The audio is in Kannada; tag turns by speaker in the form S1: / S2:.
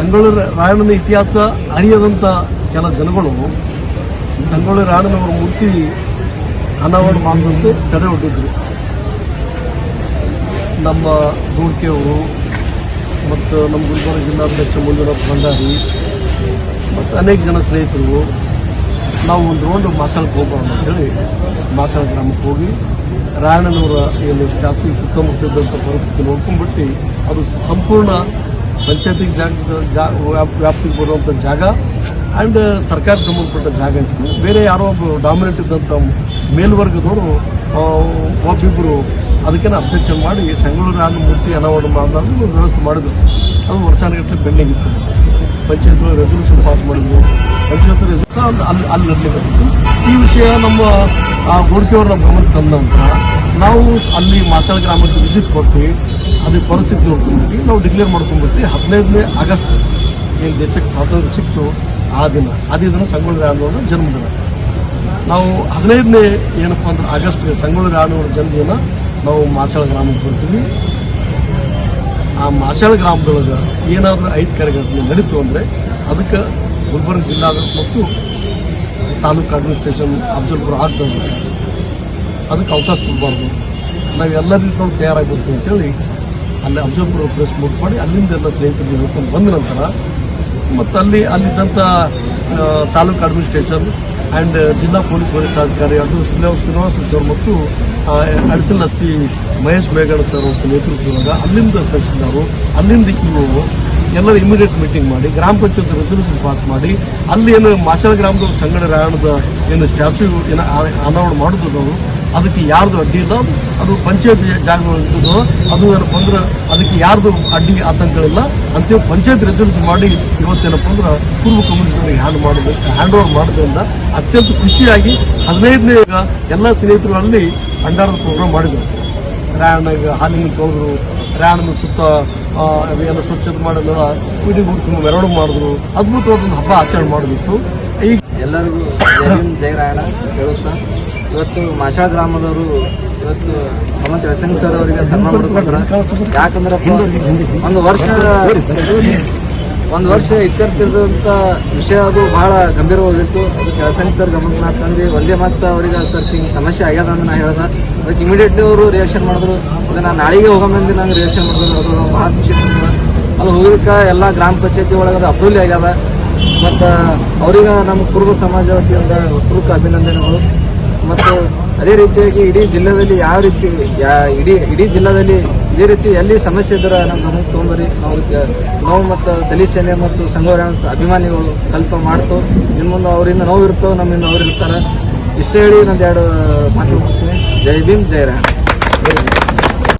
S1: ಸಂಗೊಳ್ಳಿ ರಾಯಣ್ಣನ ಇತಿಹಾಸ ಅರಿಯದಂಥ ಕೆಲ ಜನಗಳು ಸಂಗೊಳ್ಳಿ ರಾಯಣ್ಣನವರ ಮೂರ್ತಿ ಅನಾವರಣ ಮಾಡುವಂತೆ ತಡೆ ಹೊಟ್ಟಿದ್ರು ನಮ್ಮ ದೂಡಿಕೆಯವರು ಮತ್ತು ನಮ್ಮ ಗುಲ್ಬರ್ಗ ಜಿಲ್ಲಾಧ್ಯಕ್ಷ ಮಂಜುನಾಥ್ ಭಂಡಾರಿ ಮತ್ತು ಅನೇಕ ಜನ ಸ್ನೇಹಿತರು, ನಾವು ಒಂದು ರೌಂಡ್ ಮಾಸಾಳಕ್ಕೆ ಹೋಗೋಣ ಅಂತೇಳಿ ಮಾಸಾಳ ಗ್ರಾಮಕ್ಕೆ ಹೋಗಿ ರಾಯಣ್ಣನವರ ಏನು ಸ್ಟ್ಯಾಚು ಸುತ್ತಮುತ್ತ ಇದ್ದಂಥ ಪರಿಸ್ಥಿತಿ ನೋಡ್ಕೊಂಡ್ಬಿಟ್ಟು ಅದು ಸಂಪೂರ್ಣ ಪಂಚಾಯತಿಗೆ ಜಾಗ, ಜಾ, ವ್ಯಾಪ್- ವ್ಯಾಪ್ತಿಗೆ ಬರುವಂಥ ಜಾಗ ಆ್ಯಂಡ್ ಸರ್ಕಾರಕ್ಕೆ ಸಂಬಂಧಪಟ್ಟ ಜಾಗ ಇತ್ತು ಬೇರೆ ಯಾರೋ ಒಬ್ಬ ಡಾಮಿನೇಟ್ ಇದ್ದಂಥ ಮೇಲ್ವರ್ಗದವರು ಒಬ್ಬಿಬ್ಬರು ಅದಕ್ಕೇನು ಅಬ್ಜೆಕ್ಷನ್ ಮಾಡಿ ಸಂಗಳೂರು ಆದ ಮೂರ್ತಿ ಅನಾವರಣ ಮಾಡೋದು ವ್ಯವಸ್ಥೆ ಮಾಡಿದ್ರು. ಅದು ವರ್ಷಾನುಗಟ್ಟಲೆ ಬೆಂಡಿಂಗ್ ಇತ್ತು. ಪಂಚಾಯತ್ ರೆಸಲ್ಯೂಷನ್ ಪಾಸ್ ಮಾಡಿದ್ರು. ಪಂಚಾಯತ್ ರೆಸೊಲ್ಯೂಷನ್ ಅಲ್ಲಿ ಅಲ್ಲಿ ನಡೀಲಿಕ್ಕೆ ಈ ವಿಷಯ ನಮ್ಮ, ಆ, ಗೋಡ್ಕೆಯವ್ರ ಗಮನಕ್ಕೆ ತಂದ ನಂತರ ನಾವು ಅಲ್ಲಿ ಮಾಸಾಳ ಗ್ರಾಮಕ್ಕೆ ವಿಸಿಟ್ ಕೊಟ್ಟು ಅದೇ ಪರಿಸ್ಥಿತಿ ನೋಡ್ಕೊಂಡ್ಬಿಟ್ಟು ನಾವು ಡಿಕ್ಲೇರ್ ಮಾಡ್ಕೊಂಡ್ಬಿಟ್ಟು ಹದಿನೈದನೇ ಆಗಸ್ಟ್ ಏನು ದೇಶಕ್ಕೆ ಸ್ವಾತಂತ್ರ್ಯ ಸಿಕ್ತು, ಆ ದಿನ ಅದೇ ದಿನ ಸಂಗೊಳ್ಳಿ ರಾಯಣ್ಣವರ ಜನ್ಮದಿನ. ನಾವು ಹದಿನೈದನೇ ಏನಪ್ಪ ಅಂದ್ರೆ ಆಗಸ್ಟ್ ಸಂಗೊಳ್ಳಿ ರಾಯಣ್ಣವರ ಜನ್ಮದಿನ ನಾವು ಮಾಸಾಳ ಗ್ರಾಮಕ್ಕೆ ಬರ್ತೀವಿ. ಆ ಮಾಸಾಳ ಗ್ರಾಮದೊಳಗೆ ಏನಾದರೂ ಐದು ಕಾರ್ಯಗಳು ನಡೀತು ಅಂದರೆ ಅದಕ್ಕೆ ಗುಲ್ಬರ್ಗ ಜಿಲ್ಲಾಡಳಿತ ಮತ್ತು ತಾಲೂಕು ಅಡ್ಮಿನಿಸ್ಟ್ರೇಷನ್ ಅಬ್ಸರ್ವರ್ ಆಗ್ತದೆ. ಅದಕ್ಕೆ ಅವಕಾಶ ಕೊಡಬಾರ್ದು. ನಾವು ಎಲ್ಲ ರೀತಿಯಲ್ಲಿ ತಯಾರಾಗಿರ್ತೀವಿ ಅಂತೇಳಿ ಅಲ್ಲಿ ಅಬ್ಸರ್ವರ್ ಪ್ರೆಸ್ ಮೀಟ್ ಮಾಡಿ ಅಲ್ಲಿಂದ ಎಲ್ಲ ಸ್ನೇಹಿತರಿಗೆ ಹೇಳ್ಕೊಂಡು ಬಂದ ನಂತರ ಮತ್ತು ಅಲ್ಲಿ ಅಲ್ಲಿದ್ದಂಥ ತಾಲೂಕು ಅಡ್ಮಿನಿಸ್ಟ್ರೇಷನ್ ಆ್ಯಂಡ್ ಜಿಲ್ಲಾ ಪೊಲೀಸ್ ವರಿಷ್ಠಾಧಿಕಾರಿ ಅದು ಶ್ರೀನಿವಾಸ ಸರ್ ಮತ್ತು additional S P Mahesh Begada sir ಅವರ ನೇತೃತ್ವದಾಗ ಅಲ್ಲಿಂದ ತಹಸೀಲ್ದಾರು ಅಲ್ಲಿಂದ ಇವರು ಎಲ್ಲರೂ ಇಮಿಡಿಯೇಟ್ ಮೀಟಿಂಗ್ ಮಾಡಿ, ಗ್ರಾಮ ಪಂಚಾಯತ್ ರೆಸಲ್ಯೂಷನ್ ಪಾಸ್ ಮಾಡಿ, ಅಲ್ಲಿ ಏನು ಮಾಚಲ ಗ್ರಾಮದ ಸಂಗಡ ರಾಯಣದ ಏನು ಸ್ಟ್ಯಾಚ್ಯೂ ಏನು ಅನಾವರಣ ಮಾಡಿದ್ರು ಮಾಡುತ್ತದೋ ಅದಕ್ಕೆ ಯಾರ್ದು ಅಡ್ಡಿ ಇಲ್ಲ. ಅದು ಪಂಚಾಯತ್ ಜಾಗಗಳು ಅದು ಏನಪ್ಪ ಅಂದ್ರೆ ಅದಕ್ಕೆ ಯಾರ್ದು ಅಡ್ಡಿ ಆತಂಕಗಳಿಲ್ಲ. ಅಂತೇಳಿ ಪಂಚಾಯತ್ ರೆಸಲ್ಯೂಷನ್ ಮಾಡಿ ಇವತ್ತೇನಪ್ಪ ಅಂದ್ರೆ ಪೂರ್ವ ಕಮ್ಯುನಿಟಿಗಳಿಗೆ ಹ್ಯಾಂಡ್ ಮಾಡೋದು ಹ್ಯಾಂಡ್ ಓವರ್ ಮಾಡೋದ್ರಿಂದ ಅತ್ಯಂತ ಖುಷಿಯಾಗಿ ಹದಿನೈದನೇ ಎಲ್ಲ ಸ್ನೇಹಿತರುಗಳಲ್ಲಿ ಅಂಡಾರದ ಪ್ರೋಗ್ರಾಮ್ ಮಾಡಿದ್ರು. ರಾಯಣ್ಣಗೆ ಹಾಲಿನ ಹೋದ್ರು ರಾಯಣ್ಣನ ಸುತ್ತ ಎಲ್ಲ ಸ್ವಚ್ಛತೆ ಮಾಡಿದ್ರು ಕೂಡಿ ಗುರುತು ಮೆರವಣಿಗೆ ಮಾಡಿದ್ರು ಅದ್ಭುತವಾದ ಹಬ್ಬ ಆಚರಣೆ ಮಾಡಬೇಕು ಈಗ
S2: ಎಲ್ಲರಿಗೂ ಜಯರಾಯಣ ಭೀಮ್ ಜೈ ರಾಯಣ ಹೇಳುತ್ತಾ ಇವತ್ತು ಮಾಶಾ ಗ್ರಾಮದವರು ಇವತ್ತು ಭಗವಂತ ರಚನ್ ಸರ್ ಅವರಿಗೆ ಸನ್ಮಾನ ಮಾಡ್ಕೊಂಡ್ರ ಯಾಕಂದ್ರೆ ಒಂದು ವರ್ಷ ಒಂದು ವರ್ಷ ಇತ್ಯರ್ಥಿದಂಥ ವಿಷಯ ಅದು ಬಹಳ ಗಂಭೀರವಾಗಿತ್ತು. ಅದಕ್ಕೆ ಯಶಂಗ್ ಸರ್ ಗಮನ ತಂದು ಒಂದೇ ಮಾತು ಅವರಿಗೆ ಸರ್ ಹಿಂಗೆ ಸಮಸ್ಯೆ ಆಗ್ಯದ ಅಂತ ನಾ ಹೇಳ್ದೆ. ಅದಕ್ಕೆ ಇಮಿಡಿಯೇಟ್ಲಿ ಅವರು ರಿಯಾಕ್ಷನ್ ಮಾಡಿದ್ರು. ಅದೇ ನಾನು ನಾಳೆಗೆ ಹೋಗಂಬಂದು ನಂಗೆ ರಿಯಾಕ್ಷನ್ ಮಾಡಿದ್ರು. ಅದು ಭಾಳ ಖುಷಿ ಅದು ಹೋಗಿದ್ದಕ್ಕೆ ಎಲ್ಲ ಗ್ರಾಮ ಪಂಚಾಯತಿ ಒಳಗೆ ಅದು ಅಪ್ರೂವಲ್ ಆಗ್ಯದ. ಮತ್ತು ಅವ್ರಿಗೆ ನಮ್ಮ ಕುರುಬ ಸಮಾಜ ವತಿಯಿಂದ ಹೃತ್ಪೂರ್ವಕ ಅಭಿನಂದನೆಗಳು. ಮತ್ತು ಅದೇ ರೀತಿಯಾಗಿ ಇಡೀ ಜಿಲ್ಲೆಯಲ್ಲಿ ಯಾವ ರೀತಿ, ಯಾ, ಇಡೀ ಇಡೀ ಜಿಲ್ಲೆಯಲ್ಲಿ ಇದೇ ರೀತಿ ಎಲ್ಲಿ ಸಮಸ್ಯೆ ಇದ್ರೆ ನಮ್ಮ ನಮಗೆ ತೊಗೊಂಬರಿ ನಾವು ನೋವು ಮತ್ತು ದಲಿತ ಸೇನೆ ಮತ್ತು ಸಂಘವರ ಅಭಿಮಾನಿಗಳು ಕಲ್ಪ ಮಾಡ್ತು. ನಿಮ್ಮ ಮುಂದೆ ಅವರಿಂದ ನೋವು ಇರ್ತವೆ, ನಮ್ಮಿಂದ ಅವ್ರು ಇರ್ತಾರೆ. ಇಷ್ಟೇ ಹೇಳಿ ನಂದು ಎರಡು ಮಾತು ಮುಗಿಸ್ತೀನಿ. ಜೈ ಭೀಮ್, ಜೈ ರಾಮ್.